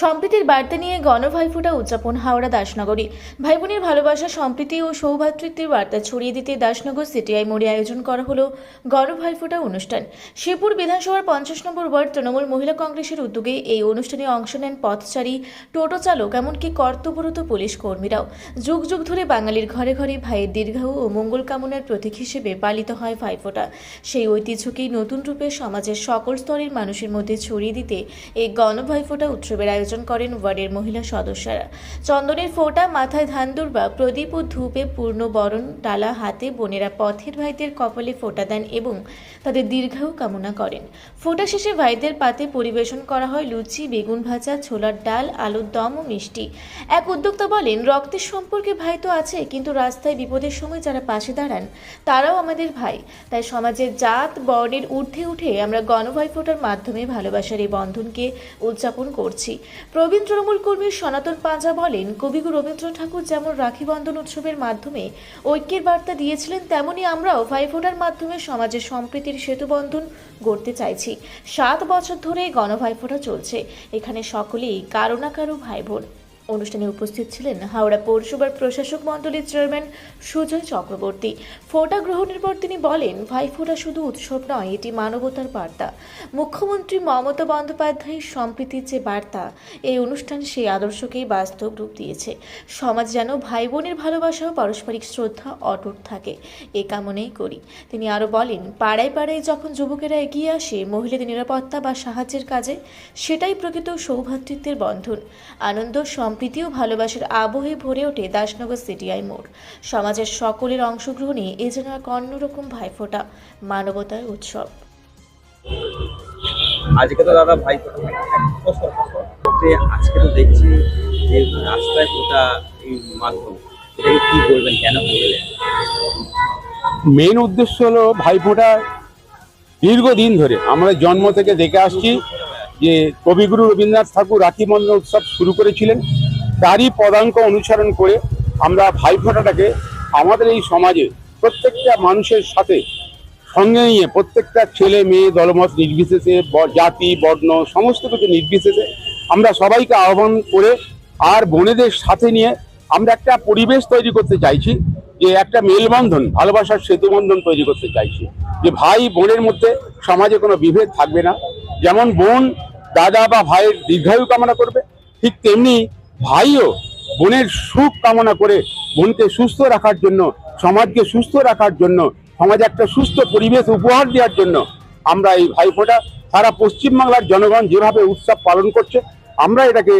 সম্প্রীতির বার্তা নিয়ে গণভাইফোঁটা উদযাপন হাওড়া দাসনগরী। ভাই বোনের ভালোবাসা, সম্প্রীতি ও সৌভাতৃত্বের বার্তা ছড়িয়ে দিতে দাসনগর সিটিআই মোড়ে আয়োজন করা হলো গণভাইফোঁটা অনুষ্ঠান। শিবপুর বিধানসভার পঞ্চাশ নম্বর ওয়ার্ড তৃণমূল মহিলা কংগ্রেসের উদ্যোগে এই অনুষ্ঠানে অংশ নেন পথচারী, টোটো চালক এমনকি কর্তব্যরত পুলিশ কর্মীরাও। যুগ যুগ ধরে বাঙালির ঘরে ঘরে ভাইয়ের দীর্ঘায়ু ও মঙ্গল কামনার প্রতীক হিসেবে পালিত হয় ভাইফোঁটা। সেই ঐতিহ্যকেই নতুন রূপে সমাজের সকল স্তরের মানুষের মধ্যে ছড়িয়ে দিতে এই গণভাইফোঁটা উৎসবের আয়োজন করেন ওয়ার্ডের মহিলা সদস্যরা। চন্দনের ফোঁটা, মাথায় ধান্দুর বা প্রদীপ ও ধূপে পূর্ণ বরণ ডালা হাতে বোনেরা পথের ভাইদের কপালে ফোঁটা দেন এবং তাদের দীর্ঘায়ু কামনা করেন। ফোঁটা শেষে ভাইদের পাতে পরিবেশন করা হয় লুচি, বেগুন ভাজা, ছোলার ডাল, আলুর দম ও মিষ্টি। এক উদ্যোক্তা বলেন, রক্তের সম্পর্কে ভাই তো আছে, কিন্তু রাস্তায় বিপদের সময় যারা পাশে দাঁড়ান, তারাও আমাদের ভাই। তাই সমাজের জাত, বর্ণের ঊর্ধ্বে উঠে আমরা গণভাই ফোটার মাধ্যমে ভালোবাসার এই বন্ধনকে উদযাপন করছি। প্রবীণ তৃণমূল কর্মী সনাতন পাঁজা বলেন, কবিগুরু রবীন্দ্র ঠাকুর যেমন রাখি বন্ধন উৎসবের মাধ্যমে ঐক্যের বার্তা দিয়েছিলেন, তেমনি আমরাও ভাইফোঁটার মাধ্যমে সমাজের সম্প্রীতির সেতু বন্ধন গড়তে চাইছি। সাত বছর ধরে গণভাইফোঁটা চলছে। এখানে সকলেই কারও না কারও ভাই বোন অনুষ্ঠানে উপস্থিত ছিলেন হাওড়া পৌরসভার প্রশাসক মণ্ডলীর চেয়ারম্যান সুজয় চক্রবর্তী। ফোটা গ্রহণের পর তিনি বলেন ভাইফোঁটা শুধু উৎসব নয়, এটি মানবতার বার্তা। মুখ্যমন্ত্রী মমতা বন্দ্যোপাধ্যায়ের সম্প্রীতির যে বার্তা, এই অনুষ্ঠান সেই আদর্শকেই বাস্তব রূপ দিয়েছে। সমাজ যেন ভাই বোনের ভালোবাসা ও পারস্পরিক শ্রদ্ধা অটুট থাকে, এ কামনেই করি। তিনি আরও বলেন, পাড়ায় পাড়ায় যখন যুবকেরা এগিয়ে আসে, মহিলাদের নিরাপত্তা বা সাহায্যের কাজে, সেটাই প্রকৃত সৌভাতৃত্বের বন্ধন। আনন্দ সম্প্রীতি ও ভালোবাসার আবহে ভরে ওঠে দাসনগর সিটিআই মোড়। সমাজের সকলের অংশগ্রহণে এ যেন এক অন্যরকম ভাইফোঁটা মানবতার উৎসব। আজকে তো দাদা ভাই আজকে তো দেখছি যে রাস্তায় ফোটা এই মাধ্যম এটাকে কি বলবেন কেন মেন উদ্দেশ্য হলো ভাইফোঁটা দীর্ঘদিন ধরে আমরা জন্ম থেকে দেখে আসছি যে কবিগুরু রবীন্দ্রনাথ ঠাকুর রাখি বন্ধন উৎসব শুরু করেছিলেন। তারই পদাঙ্ক অনুসরণ করে আমরা ভাইফোঁটাটাকে আমাদের এই সমাজে প্রত্যেকটা মানুষের সাথে সঙ্গে নিয়ে প্রত্যেকটা ছেলে মেয়ে দলমত নির্বিশেষে জাতি, বর্ণ, সমস্ত কিছু নির্বিশেষে আমরা সবাইকে আহ্বান করে আর বোনেদের সাথে নিয়ে আমরা একটা পরিবেশ তৈরি করতে চাইছি, যে একটা মেলবন্ধন, ভালোবাসার সেতু বন্ধন তৈরি করতে চাইছি, যে ভাই বোনের মধ্যে সমাজে কোনো বিভেদ থাকবে না। যেমন বোন, দাদা বা ভাইয়ের দীর্ঘায়ু কামনা করবে, ঠিক তেমনি ভাইও বোনের সুখ কামনা করে বোনকে সুস্থ রাখার জন্য, সমাজকে সুস্থ রাখার জন্য, সমাজে একটা সুস্থ পরিবেশ উপহার দেওয়ার জন্য আমরা এই ভাইফোঁটা সারা পশ্চিমবাংলার জনগণ যেভাবে উৎসব পালন করছে, আমরা এটাকে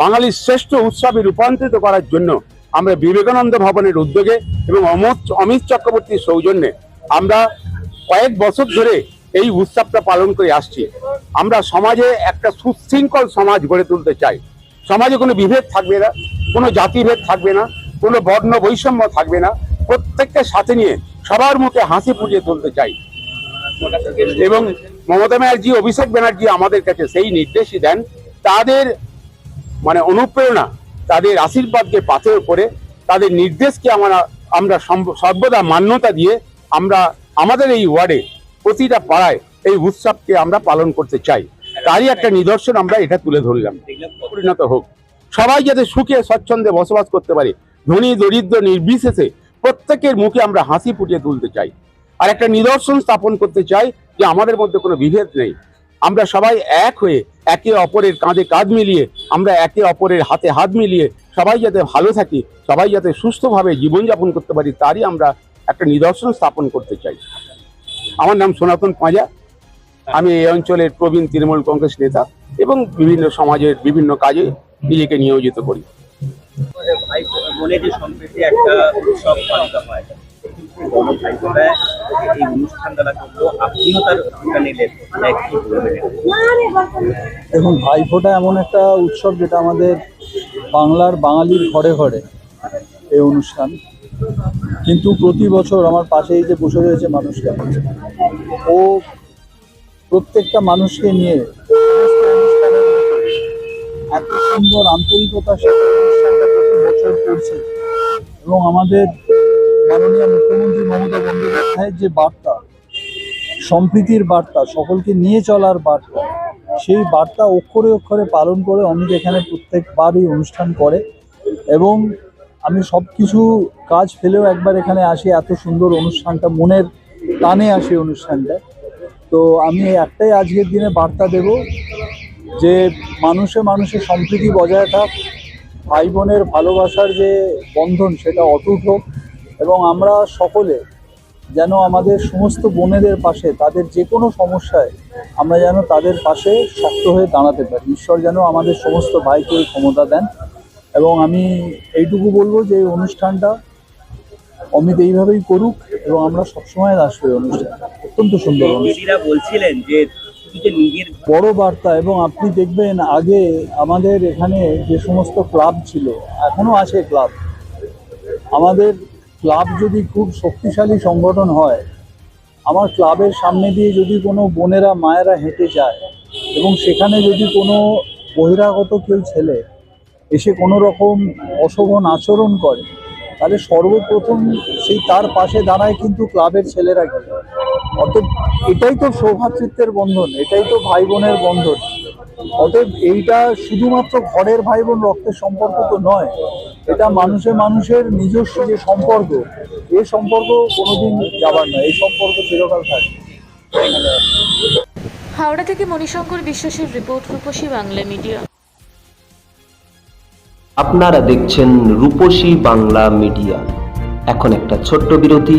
বাঙালির শ্রেষ্ঠ উৎসবে রূপান্তরিত করার জন্য আমরা বিবেকানন্দ ভবনের উদ্যোগে এবং অমত অমিত চক্রবর্তীর সৌজন্যে আমরা কয়েক বছর ধরে এই উৎসবটা পালন করে আসছি। আমরা সমাজে একটা সুশৃঙ্খল সমাজ গড়ে তুলতে চাই। সমাজে কোনো বিভেদ থাকবে না, কোনো জাতিভেদ থাকবে না, কোনো বর্ণ বৈষম্য থাকবে না। প্রত্যেককে সাথে নিয়ে সবার মুখে হাসি ফুটিয়ে তুলতে চাই। এবং মমতা ব্যানার্জি, অভিষেক ব্যানার্জি আমাদের কাছে সেই নির্দেশই দেন, তাদের মানে অনুপ্রেরণা, তাদের আশীর্বাদকে পাথের করে, তাদের নির্দেশকে আমরা আমরা সর্বদা মান্যতা দিয়ে আমরা, আমাদের এই ওয়ার্ডে প্রতিটা পাড়ায় এই উৎসবকে আমরা পালন করতে চাই। তারই একটা নিদর্শন আমরা এটা তুলে ধরলাম। পরিণত হোক। সবাই যাতে সুখে, স্বচ্ছন্দে বসবাস করতে পারে, ধনী, দরিদ্র, নির্বিশেষে প্রত্যেকের মুখে আমরা হাসি ফুটিয়ে তুলতে চাই। আর একটা নিদর্শন স্থাপন করতে চাই যে আমাদের মধ্যে কোনো বিভেদ নেই। আমরা সবাই এক হয়ে একে অপরের কাঁধে কাঁধ মিলিয়ে, আমরা একে অপরের হাতে হাত মিলিয়ে সবাই যাতে ভালো থাকি, সবাই যাতে সুস্থভাবে জীবনযাপন করতে পারি, তারই আমরা একটা নিদর্শন স্থাপন করতে চাই। আমার নাম সনাতন পাঁজা। আমি এই অঞ্চলের প্রবীণ তৃণমূল কংগ্রেস নেতা এবং বিভিন্ন সমাজের বিভিন্ন কাজে নিজেকে নিয়োজিত করি। হয়। দেখুন ভাইফোঁটা এমন একটা উৎসব যেটা আমাদের বাংলার বাঙালির ঘরে ঘরে এই অনুষ্ঠান। কিন্তু প্রতি বছর আমার পাশে এই যে বসে রয়েছে মানুষটা ও প্রত্যেকটা মানুষকে নিয়ে এত সুন্দর আন্তরিকতার সাথে অনুষ্ঠানটা প্রতি বছর করছে। এবং আমাদের মাননীয় মুখ্যমন্ত্রী মমতা বন্দ্যোপাধ্যায়ের যে বার্তা, সম্প্রীতির বার্তা, সকলকে নিয়ে চলার বার্তা, সেই বার্তা অক্ষরে অক্ষরে পালন করে অমিত এখানে প্রত্যেকবারই অনুষ্ঠান করে। এবং আমি সব কিছু কাজ ফেলেও একবার এখানে আসি, এত সুন্দর অনুষ্ঠানটা মনের টানে আসি অনুষ্ঠানটা। তো আমি একটাই আজকের দিনে বার্তা দেব যে মানুষে মানুষে সম্প্রীতি বজায় থাক, ভাই বোনের ভালোবাসার যে বন্ধন সেটা অটুট হোক এবং আমরা সকলে যেন আমাদের সমস্ত বোনেদের পাশে, তাদের যে কোনো সমস্যায় আমরা যেন তাদের পাশে শক্ত হয়ে দাঁড়াতে পারি। ঈশ্বর যেন আমাদের সমস্ত ভাইকে ক্ষমতা দেন এবং আমি এইটুকু বলব যে এই অনুষ্ঠানটা অমিত এইভাবেই করুক এবং আমরা সবসময় আসব এই অনুষ্ঠান। অত্যন্ত সুন্দর বলছিলেন যে বড় বার্তা এবং আপনি দেখবেন আগে আমাদের এখানে যে সমস্ত ক্লাব ছিল এখনও আছে ক্লাব। আমাদের ক্লাব যদি খুব শক্তিশালী সংগঠন হয় আমার ক্লাবের সামনে দিয়ে যদি কোনো বোনেরা মায়েরা হেঁটে যায় এবং সেখানে যদি কোনো বহিরাগত কেউ ছেলে এসে কোনো রকম অশোভন আচরণ করে তাহলে সর্বপ্রথম সেই তার পাশে দাঁড়ায় কিন্তু ক্লাবের ছেলেরা গিয়ে অতএব এটাই তো সৌভাতৃত্বের বন্ধন এটাই তো ভাই বোনের বন্ধন। অতএব এইটা শুধুমাত্র ঘরের ভাই বোন রক্তের সম্পর্ক তো নয় এটা মানুষে মানুষের নিজস্ব যে সম্পর্ক এ সম্পর্ক কোনোদিন যাবার নয় এই সম্পর্ক চিরকাল থাকবে। হাওড়া থেকে মণিশঙ্কর বিশ্বাসের রিপোর্ট রূপসী বাংলা মিডিয়া। আপনারা দেখছেন রূপসী বাংলা মিডিয়া। এখন একটা ছোট্ট বিরতি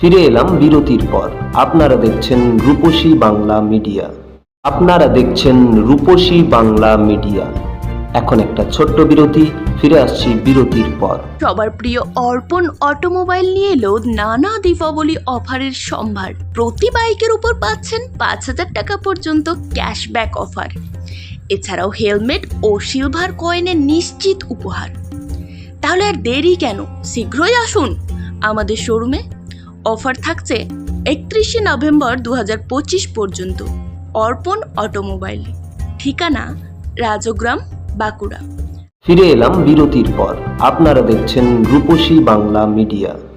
ফিরে এলাম বিরতির পর। আপনারা দেখছেন রূপসী বাংলা মিডিয়া। আপনারা দেখছেন রূপসী বাংলা মিডিয়া। এখন একটা ছোট্ট বিরতি, ফিরে আসছি বিরতির পর। সবার প্রিয় অর্পণ অটোমোবাইল নিয়ে এলো নানা দীপাবলি অফারের সম্ভার। প্রতি বাইকের উপর পাচ্ছেন পাঁচ হাজার টাকা পর্যন্ত ক্যাশব্যাক অফার। এছাড়াও হেলমেট ও সিলভার কয়েনের নিশ্চিত উপহার। তাহলে আর দেরি কেন? শীঘ্রই আসুন আমাদের শোরুমে। অফার থাকছে একত্রিশে নভেম্বর দু হাজার পঁচিশ পর্যন্ত। অর্পণ অটোমোবাইল। ঠিকানা, রাজগ্রাম, বাঁকুড়া। ফিরে এলাম বিরতির পর। আপনারা দেখছেন রূপসী বাংলা মিডিয়া।